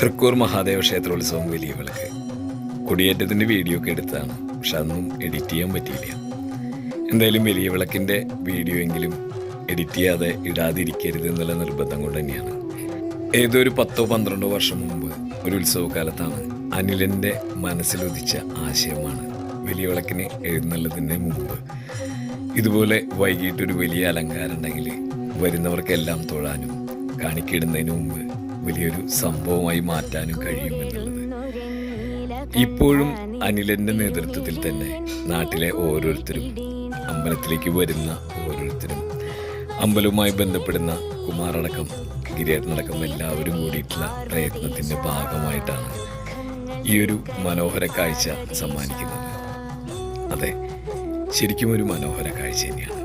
തൃക്കൂർ മഹാദേവ ക്ഷേത്രോത്സവം വലിയ വിളക്ക്. കുടിയേറ്റത്തിന്റെ വീഡിയോ ഒക്കെ എടുത്താണ്. പക്ഷെ അതൊന്നും എഡിറ്റ് ചെയ്യാൻ പറ്റിയില്ല. എന്തായാലും വലിയ വിളക്കിന്റെ വീഡിയോ എങ്കിലും എഡിറ്റ് ചെയ്യാതെ ഇടാതിരിക്കരുത് എന്നുള്ള നിർബന്ധം കൊണ്ട് തന്നെയാണ്. ഏതോ ഒരു പത്തോ പന്ത്രണ്ടോ വർഷം മുമ്പ് ഒരു ഉത്സവകാലത്താണ് അനിലിന്റെ മനസ്സിലുദിച്ച ആശയമാണ് വലിയ വിളക്കിന് എഴുന്നള്ളതിന് മുമ്പ്. ഇതുപോലെ വൈകിട്ടൊരു വലിയ അലങ്കാരം ഉണ്ടെങ്കിൽ വരുന്നവർക്കെല്ലാം തൊഴാനും കാണിക്കിടുന്നതിന് മുമ്പ് വലിയൊരു സംഭവമായി മാറ്റാനും കഴിയുമെന്നുള്ളത്. ഇപ്പോഴും അനിലന്റെ നേതൃത്വത്തിൽ തന്നെ നാട്ടിലെ ഓരോരുത്തരും അമ്പലത്തിലേക്ക് വരുന്ന ഓരോരുത്തരും അമ്പലവുമായി ബന്ധപ്പെടുന്ന കുമാറടക്കം ഗിരിയേട്ടനടക്കം എല്ലാവരും കൂടിയിട്ടുള്ള പ്രയത്നത്തിന്റെ ഭാഗമായിട്ടാണ് ഈ ഒരു മനോഹര കാഴ്ച സമ്മാനിക്കുന്നത്. അതെ ശരിക്കും ഒരു മനോഹര കാഴ്ച തന്നെയാണ്.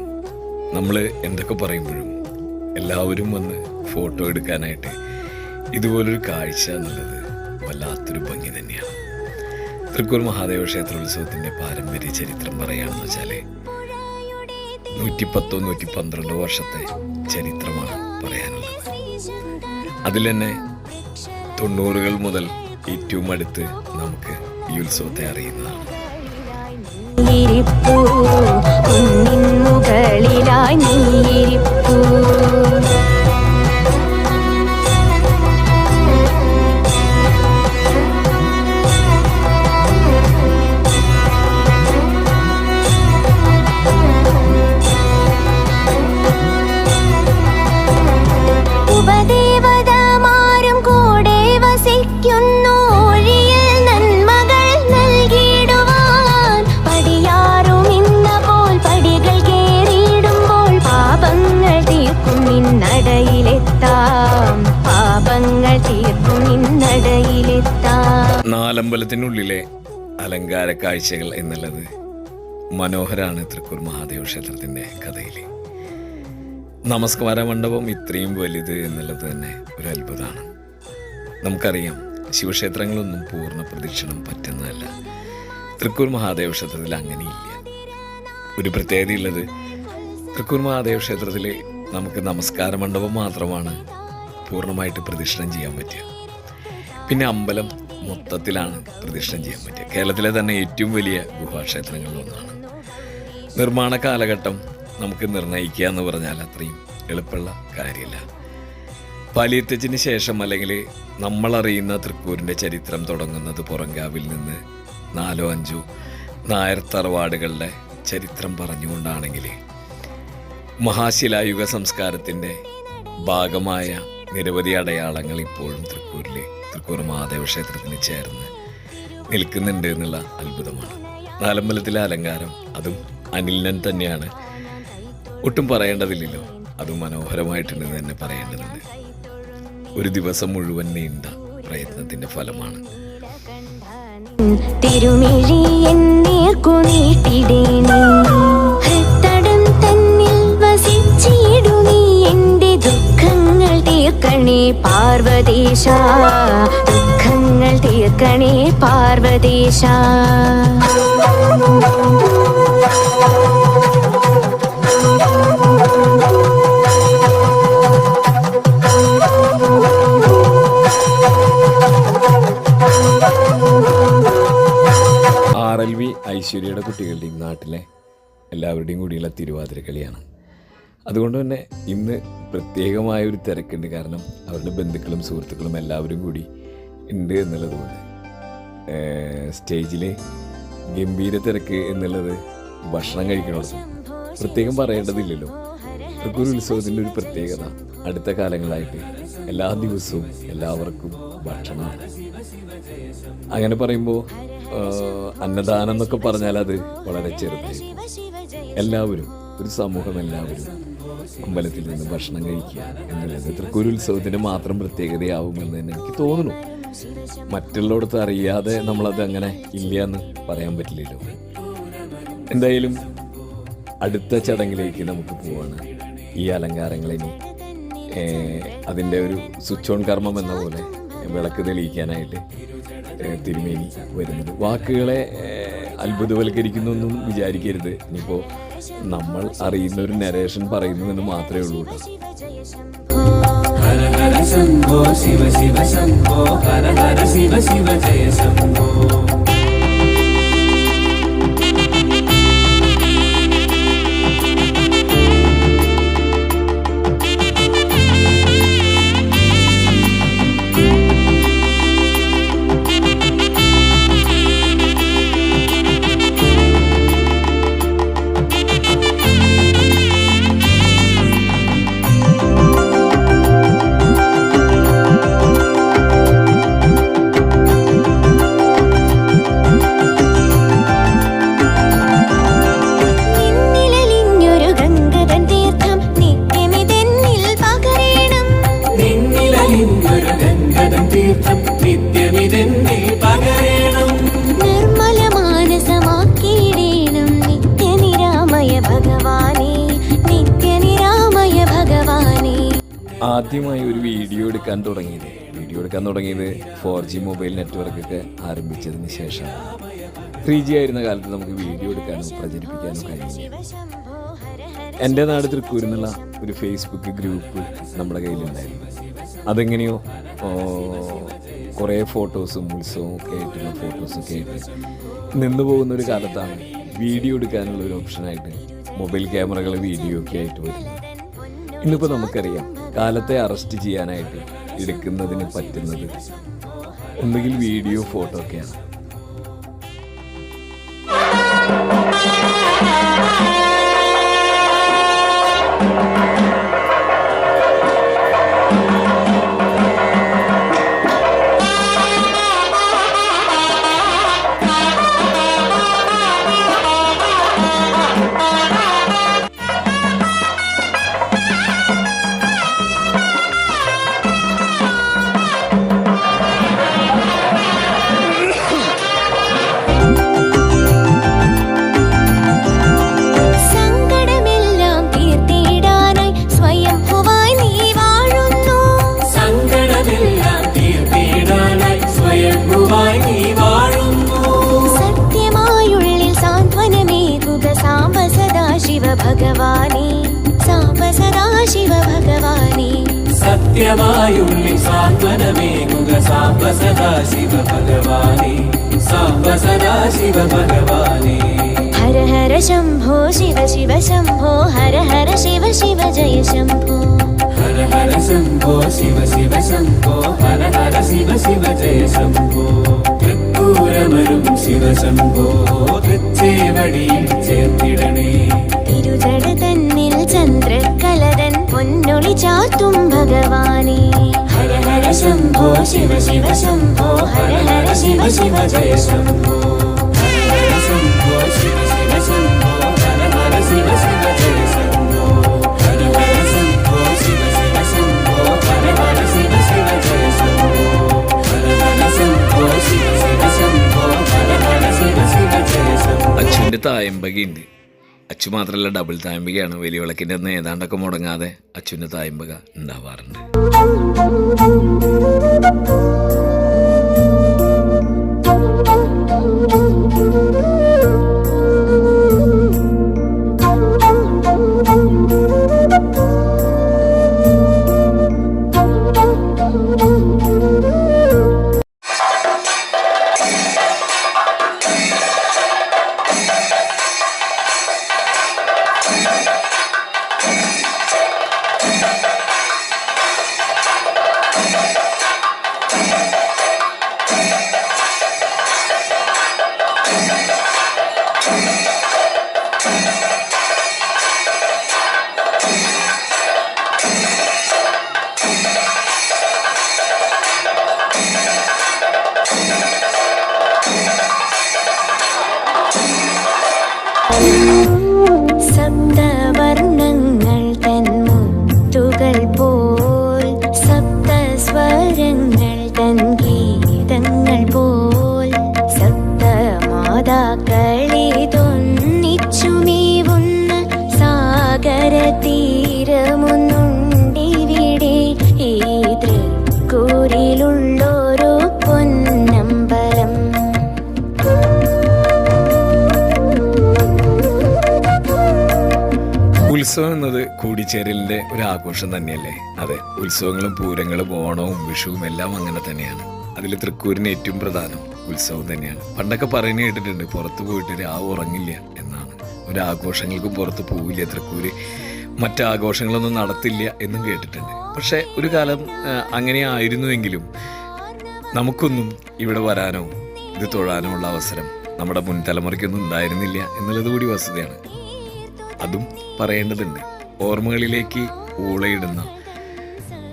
നമ്മൾ എന്തൊക്കെ പറയുമ്പോഴും എല്ലാവരും വന്ന് ഫോട്ടോ എടുക്കാനായിട്ട് ഇതുപോലൊരു കാഴ്ച എന്നുള്ളത് വല്ലാത്തൊരു ഭംഗി തന്നെയാണ്. തൃക്കൂർ മഹാദേവ ക്ഷേത്രോത്സവത്തിന്റെ പാരമ്പര്യ ചരിത്രം പറയുകയാണെന്ന് വെച്ചാൽ നൂറ്റിപ്പത്തോ നൂറ്റി പന്ത്രണ്ടോ വർഷത്തെ ചരിത്രമാണ് പറയാനുള്ളത്. അതിൽ തന്നെ തൊണ്ണൂറുകൾ മുതൽ ഏറ്റവും അടുത്ത് നമുക്ക് ഈ ഉത്സവത്തെ അറിയുന്നതാണ്. മുകളിലായി നാലമ്പലത്തിനുള്ളിലെ അലങ്കാര കാഴ്ചകൾ എന്നുള്ളത് മനോഹരാണ് തൃക്കൂർ മഹാദേവ ക്ഷേത്രത്തിന്റെ കഥയിൽ. നമസ്കാര മണ്ഡപം ഇത്രയും വലുത് എന്നുള്ളത് തന്നെ ഒരു അത്ഭുതമാണ്. നമുക്കറിയാം ശിവക്ഷേത്രങ്ങളൊന്നും പൂർണ പ്രദക്ഷിണം പറ്റുന്നതല്ല. തൃക്കൂർ മഹാദേവ ക്ഷേത്രത്തിൽ അങ്ങനെയില്ല. ഒരു പ്രത്യേകതയുള്ളത് തൃക്കൂർ മഹാദേവ ക്ഷേത്രത്തിൽ നമുക്ക് നമസ്കാര മണ്ഡപം മാത്രമാണ് പൂർണമായിട്ട് പ്രദക്ഷിണം ചെയ്യാൻ പറ്റുക. പിന്നെ അമ്പലം മൊത്തത്തിലാണ് പ്രദക്ഷിണം ചെയ്യാൻ പറ്റുക കേരളത്തിലെ തന്നെ ഏറ്റവും വലിയ ഗുഹാക്ഷേത്രങ്ങളിൽ ഒന്നാണ്. നിർമ്മാണ കാലഘട്ടം നമുക്ക് നിർണയിക്കുക എന്ന് പറഞ്ഞാൽ അത്രയും എളുപ്പമുള്ള കാര്യമില്ല. പാലിയത്തച്ചിന് ശേഷം അല്ലെങ്കിൽ നമ്മളറിയുന്ന തൃക്കൂരിന്റെ ചരിത്രം തുടങ്ങുന്നത് പുറങ്കാവിൽ നിന്ന് നാലോ അഞ്ചോ നായർ തറവാടുകളുടെ ചരിത്രം പറഞ്ഞുകൊണ്ടാണെങ്കിൽ മഹാശിലായുഗ സംസ്കാരത്തിന്റെ ഭാഗമായ നിരവധി അടയാളങ്ങൾ ഇപ്പോഴും തൃക്കൂരിലെ തൃക്കൂർ മഹാദേവ ക്ഷേത്രത്തിന് ചേർന്ന് നിൽക്കുന്നുണ്ട് എന്നുള്ള അത്ഭുതമാണ്. നാലമ്പലത്തിലെ അലങ്കാരം അതും അനിലിനൻ തന്നെയാണ്. ഒട്ടും പറയേണ്ടതില്ലല്ലോ. അതും മനോഹരമായിട്ടുണ്ടെന്ന് തന്നെ പറയേണ്ടതുണ്ട്. ഒരു ദിവസം മുഴുവൻ നീണ്ട പ്രയത്നത്തിന്റെ ഫലമാണ്. തിരുമിഴി പാർവതീശ ദുഃഖങ്ങൾ തീർക്കണേ പാർവതീശ. ആർ എൽ വി ഐശ്വര്യയുടെ കുട്ടികളുടെയും നാട്ടിലെ എല്ലാവരുടെയും കൂടിയുള്ള തിരുവാതിര കളിയാണ് അതുകൊണ്ട് തന്നെ ഇന്ന് പ്രത്യേകമായ ഒരു തിരക്കുണ്ട്. കാരണം അവരുടെ ബന്ധുക്കളും സുഹൃത്തുക്കളും എല്ലാവരും കൂടി ഉണ്ട് എന്നുള്ളത് കൊണ്ട് സ്റ്റേജിൽ ഗംഭീര തിരക്ക് എന്നുള്ളത് ഭക്ഷണം കഴിക്കണോ പ്രത്യേകം പറയേണ്ടതില്ലല്ലോ. ഒരു ഉത്സവത്തിന്റെ ഒരു പ്രത്യേകത. അടുത്ത കാലങ്ങളായിട്ട് എല്ലാ ദിവസവും എല്ലാവർക്കും ഭക്ഷണമാണ് അങ്ങനെ പറയുമ്പോൾ അന്നദാനം എന്നൊക്കെ പറഞ്ഞാൽ അത് വളരെ ചെറുതായി. എല്ലാവരും ഒരു സമൂഹം എല്ലാവരും. അമ്പലത്തിൽ നിന്ന് ഭക്ഷണം കഴിക്കുക എന്നുള്ളത് തൃക്കൂർ ഉത്സവത്തിന് മാത്രം പ്രത്യേകതയാവുമെന്ന് തന്നെ എനിക്ക് തോന്നുന്നു. മറ്റുള്ളടത്ത് അറിയാതെ നമ്മളത് അങ്ങനെ ഇല്ല എന്ന് പറയാൻ പറ്റില്ലല്ലോ. എന്തായാലും അടുത്ത ചടങ്ങിലേക്ക് നമുക്ക് പോവാണ്. ഈ അലങ്കാരങ്ങളിനി അതിന്റെ ഒരു സ്വിച്ച് ഓൺ കർമ്മം എന്ന പോലെ വിളക്ക് തെളിയിക്കാനായിട്ട് തിരുമേനി വരുന്നത്. വാക്കുകളെ അത്ഭുതവൽക്കരിക്കുന്നു അത്ഭുതവൽക്കരിക്കുന്നൊന്നും വിചാരിക്കരുത്. ഇനിയിപ്പോൾ നമ്മൾ അറിയുന്ന ഒരു നരേഷൻ പറയുന്നതെന്ന് മാത്രമേ ഉള്ളൂ ശംഭോ ശിവ ശിവ ശംഭോ ഹര ഹര ശിവ ശിവ ജയ ശംഭോ. ആദ്യമായി ഒരു വീഡിയോ എടുക്കാൻ തുടങ്ങിയത്. വീഡിയോ എടുക്കാൻ തുടങ്ങിയത് ഫോർ ജി മൊബൈൽ നെറ്റ്വർക്കൊക്കെ ആരംഭിച്ചതിന് ശേഷമാണ്. ത്രീ ജി ആയിരുന്ന കാലത്ത് നമുക്ക് വീഡിയോ എടുക്കാനും പ്രചരിപ്പിക്കാനും കഴിഞ്ഞു എന്റെ നാട് തൃക്കൂരിൽ നിന്നുള്ള ഒരു ഫേസ്ബുക്ക് ഗ്രൂപ്പ് നമ്മുടെ കയ്യിലുണ്ടായിരുന്നു. അതെങ്ങനെയോ കുറേ ഫോട്ടോസും ഉത്സവവും ഒക്കെ ആയിട്ടുള്ള ഫോട്ടോസൊക്കെ ആയിട്ട് നിന്ന് പോകുന്ന ഒരു കാലത്താണ് വീഡിയോ എടുക്കാനുള്ള ഒരു ഓപ്ഷനായിട്ട് മൊബൈൽ ക്യാമറകൾ വീഡിയോ ഒക്കെ ആയിട്ട് വരുന്നത്. ഇന്നിപ്പോൾ നമുക്കറിയാം കാലത്തെ അറസ്റ്റ് ചെയ്യാനായിട്ട് എടുക്കുന്നതിന് പറ്റുന്നത് ഒന്നുകിൽ വീഡിയോ ഫോട്ടോ ഒക്കെയാണ്. भगवानी साम्ब सदा शिव भगवानी। सत्यवायु सान्त्व साम्ब सदा शिव भगवानी साम्ब सदा शिव भगवानी। हर हर शम्भो शिव शिव शम्भो हर हर शिव शिव जय शम्भो हर हर शम्भो शिव शिव शम्भो हर हर शिव शिव जय शम्भो कृ शिव शम्भो कृेव തന്നിൽ ചന്ദ്രകലതൻ പൊന്നൊളി ചാത്തും ഭഗവാനെ. ഹര ഹര ശംഭോ ശിവ ശിവ ശംഭോ ഹര ഹര ശിവ ശിവ ജയ ശംഭോ. ഹര ഹര അച്ചു മാത്രമല്ല ഡബിൾ തായമ്പികയാണ്. വലിയ വിളക്കിന്റെ അന്ന് ഏതാണ്ടൊക്കെ മുടങ്ങാതെ അച്ചുവിന്റെ തായമ്പിക ഉണ്ടാവാറുണ്ട്. കൂടിച്ചേരലിന്റെ ഒരു ആഘോഷം തന്നെയല്ലേ? അതെ ഉത്സവങ്ങളും പൂരങ്ങളും ഓണവും വിഷുവും എല്ലാം അങ്ങനെ തന്നെയാണ്. അതിൽ തൃക്കൂരിന് ഏറ്റവും പ്രധാനം ഉത്സവം തന്നെയാണ്. പണ്ടൊക്കെ പറയുന്നത് കേട്ടിട്ടുണ്ട് പുറത്ത് പോയിട്ട് രാവ് ഉറങ്ങില്ല എന്നാണ്. ഒരു ആഘോഷങ്ങൾക്കും പുറത്ത് പോവില്ല തൃക്കൂര് മറ്റ് ആഘോഷങ്ങളൊന്നും നടത്തില്ല എന്നും കേട്ടിട്ടുണ്ട്. പക്ഷെ ഒരു കാലം ആ, അങ്ങനെ ആയിരുന്നുവെങ്കിലും നമുക്കൊന്നും ഇവിടെ വരാനോ ഇത് തൊഴാനോ ഉള്ള അവസരം നമ്മുടെ മുൻ തലമുറയ്ക്കൊന്നും ഉണ്ടായിരുന്നില്ല എന്നുള്ളത് കൂടി വസ്തുതയാണ്. അതും പറയേണ്ടതുണ്ട്. ഓർമ്മകളിലേക്ക് ഊളയിടുന്ന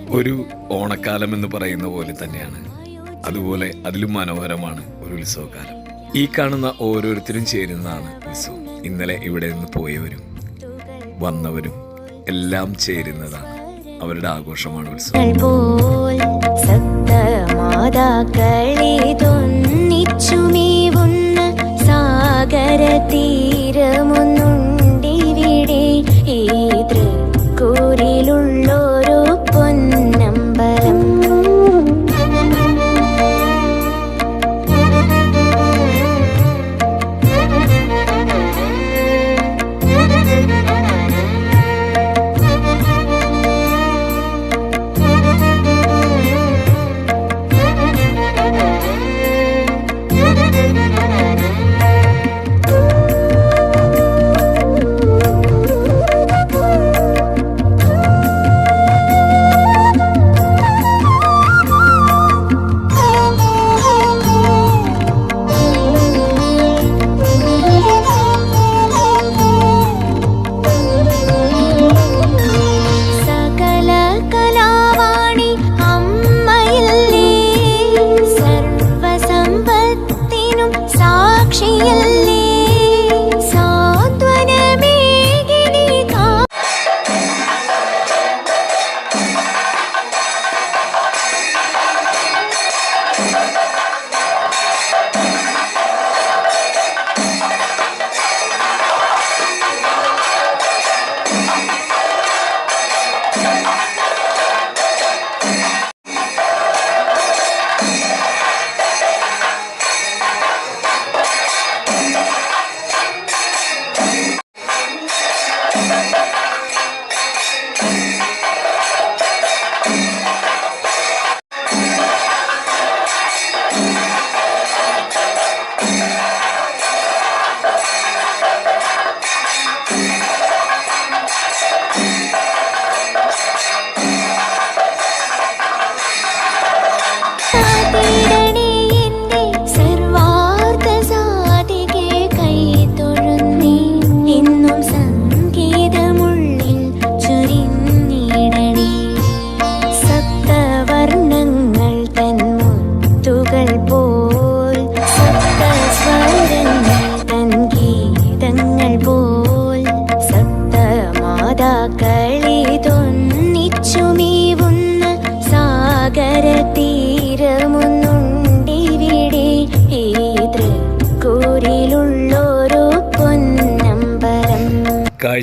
ഒരു ഓണക്കാലം എന്ന് പറയുന്ന പോലെ തന്നെയാണ്. അതുപോലെ അതിലും മനോഹരമാണ് ഒരു ഉത്സവകാലം. ഈ കാണുന്ന ഓരോരുത്തരും ചേരുന്നതാണ് ഉത്സവം. ഇന്നലെ ഇവിടെ നിന്ന് പോയവരും വന്നവരും എല്ലാം ചേരുന്നതാണ് അവരുടെ ആഘോഷമാണ് ഉത്സവം. cô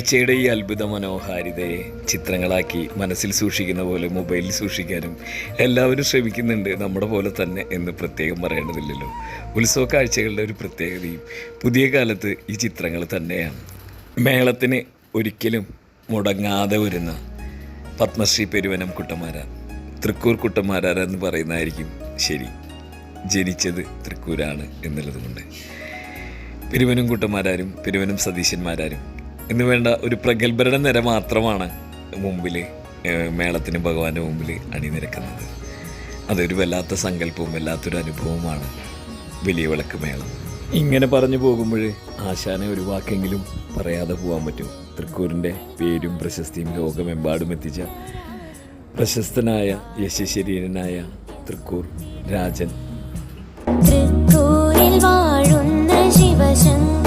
കാഴ്ചയുടെ ഈ അത്ഭുത മനോഹാരിതയെ ചിത്രങ്ങളാക്കി മനസ്സിൽ സൂക്ഷിക്കുന്ന പോലെ മൊബൈലിൽ സൂക്ഷിക്കാനും എല്ലാവരും ശ്രമിക്കുന്നുണ്ട് നമ്മുടെ പോലെ തന്നെ എന്ന് പ്രത്യേകം പറയേണ്ടതില്ലല്ലോ. ഉത്സവ കാഴ്ചകളുടെ ഒരു പ്രത്യേകതയും പുതിയ കാലത്ത് ഈ ചിത്രങ്ങൾ തന്നെയാണ്. മേളത്തിന് ഒരിക്കലും മുടങ്ങാതെ വരുന്ന പത്മശ്രീ പെരുവനം കുട്ടമാര തൃക്കൂർ കുട്ടമാരാര എന്ന് പറയുന്നതായിരിക്കും ശരി. ജനിച്ചത് തൃക്കൂരാണ് എന്നുള്ളതുകൊണ്ട്. പെരുവനം പെരുവനം പെരുവനും സതീശന്മാരാരും എന്ന് വേണ്ട ഒരു പ്രഗത്ഭരുടെ നിര മാത്രമാണ് മുമ്പിൽ മേളത്തിന് ഭഗവാന്റെ മുമ്പിൽ അണിനിരക്കുന്നത്. അതൊരു വല്ലാത്ത സങ്കല്പവും വല്ലാത്തൊരു അനുഭവമാണ് വലിയ വിളക്ക് മേളം. ഇങ്ങനെ പറഞ്ഞു പോകുമ്പോൾ ആശാനെ ഒരു വാക്കെങ്കിലും പറയാതെ പോകാൻ പറ്റും. തൃക്കൂരിന്റെ പേരും പ്രശസ്തിയും ലോകമെമ്പാടും എത്തിച്ച പ്രശസ്തനായ യശശരീരനായ തൃക്കൂർ രാജൻ. തൃക്കൂരിൽ വാഴുന്ന ശിവശങ്കരാനിൻ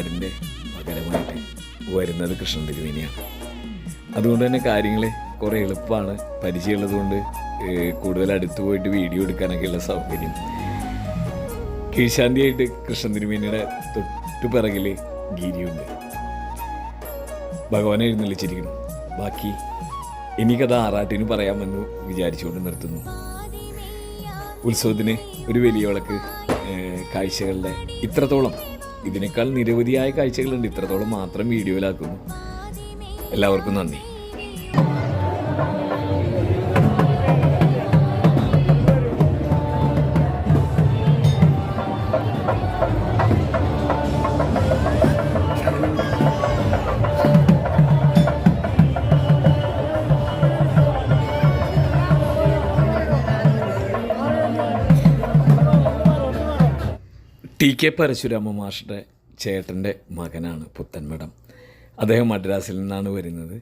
ഭട്ടതിരിപ്പാടിന്റെ പകരമായിട്ട് വരുന്നത് കൃഷ്ണൻ തിരുവേനിയാണ് അതുകൊണ്ട് തന്നെ കാര്യങ്ങൾ കുറേ എളുപ്പമാണ്. പരിചയമുള്ളത് കൊണ്ട് കൂടുതൽ അടുത്ത് പോയിട്ട് വീഡിയോ എടുക്കാനൊക്കെയുള്ള സൗകര്യം. കീഴ്ശാന്തിയായിട്ട് കൃഷ്ണൻ തിരുമേനിയുടെ തൊട്ടു പിറകിൽ ഗിരിയുണ്ട്. ഭഗവാനെ എഴുന്നള്ളിച്ചിരിക്കുന്നു. ബാക്കി എനിക്കത് ആറാട്ടിന് പറയാമെന്ന് വിചാരിച്ചുകൊണ്ട് നിർത്തുന്നു. ഉത്സവത്തിന് ഒരു വലിയ വിളക്ക് കാഴ്ചകളുടെ ഇത്രത്തോളം. ഇതിനേക്കാൾ നിരവധിയായ കാഴ്ചകളുണ്ട്. ഇത്രത്തോളം മാത്രം വീഡിയോയിലാക്കുന്നു. എല്ലാവർക്കും നന്ദി. ടി കെ പരശുരാമ മാഷിന്റെ ചേട്ടന്റെ മകനാണ് പുത്തൻമഠം അദ്ദേഹം മദ്രാസിൽ നിന്നാണ് വരുന്നത്.